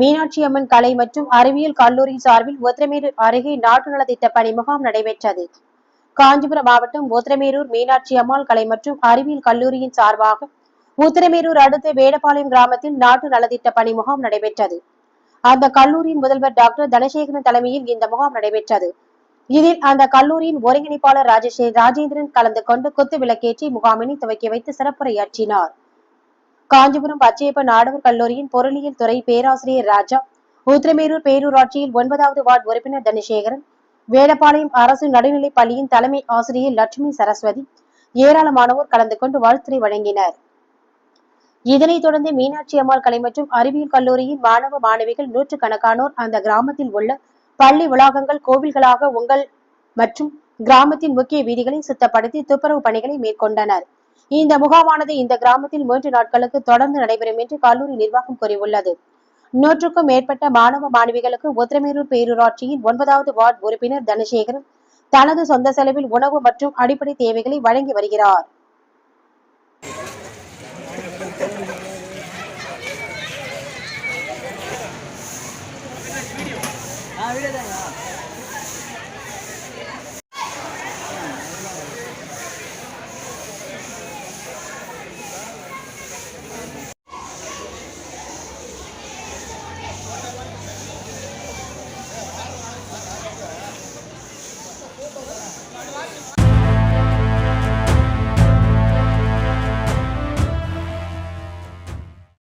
மீனாட்சி அம்மன் கலை மற்றும் அறிவியல் கல்லூரி சார்பில் ஒத்திரமேடு அருகே நாட்டு நலத்திட்ட பணி முகாம் நடைபெற்றது. காஞ்சிபுரம் மாவட்டம் ஒத்திரமேரூர் மீனாட்சி அம்மாள் கலை மற்றும் அறிவியல் கல்லூரியின் சார்பாக உத்திரமேரூர் அடுத்த வேடபாளையம் கிராமத்தில் நாட்டு நலத்திட்ட பணி முகாம் நடைபெற்றது. அந்த கல்லூரியின் முதல்வர் டாக்டர் தனசேகரன் தலைமையில் இந்த முகாம் நடைபெற்றது. இதில் அந்த கல்லூரியின் ஒருங்கிணைப்பாளர் ராஜேஷே ராஜேந்திரன் கலந்து கொண்டு குத்து விளக்கேற்றி முகாமினை துவக்கி வைத்து சிறப்புரையாற்றினார். காஞ்சிபுரம் பச்சையப்பன் ஆடவர் கல்லூரியின் பொருளியல் துறை பேராசிரியர் ராஜா உத்திரமேரூர் பேரூராட்சியில் ஒன்பதாவது வார்டு உறுப்பினர் தனசேகரன் வேலப்பாளையம் அரசு நடுநிலைப் பள்ளியின் தலைமை ஆசிரியர் லட்சுமி சரஸ்வதி ஏராளமானோர் கலந்து கொண்டு வாழ்த்துரை வழங்கினர். இதனைத் தொடர்ந்து மீனாட்சி அம்மாள் கலை மற்றும் அறிவியல் கல்லூரியின் மாணவ மாணவிகள் நூற்றுக்கணக்கானோர் அந்த கிராமத்தில் உள்ள பள்ளி வளாகங்கள் கோவில்களாக உங்கள் மற்றும் கிராமத்தின் முக்கிய வீதிகளை சுத்தப்படுத்தி துப்புரவு பணிகளை மேற்கொண்டனர். இந்த முகாமானது இந்த கிராமத்தில் மூன்று நாட்களுக்கு தொடர்ந்து நடைபெறும் என்று கல்லூரி நிர்வாகம் கூறியுள்ளது. நூற்றுக்கும் மேற்பட்ட மாணவ மாணவிகளுக்கு உத்திரமேரூர் பேரூராட்சியின் ஒன்பதாவது வார்டு உறுப்பினர் தனசேகரன் தனது சொந்த செலவில் உணவு மற்றும் அடிப்படை தேவைகளை வழங்கி வருகிறார். ஆ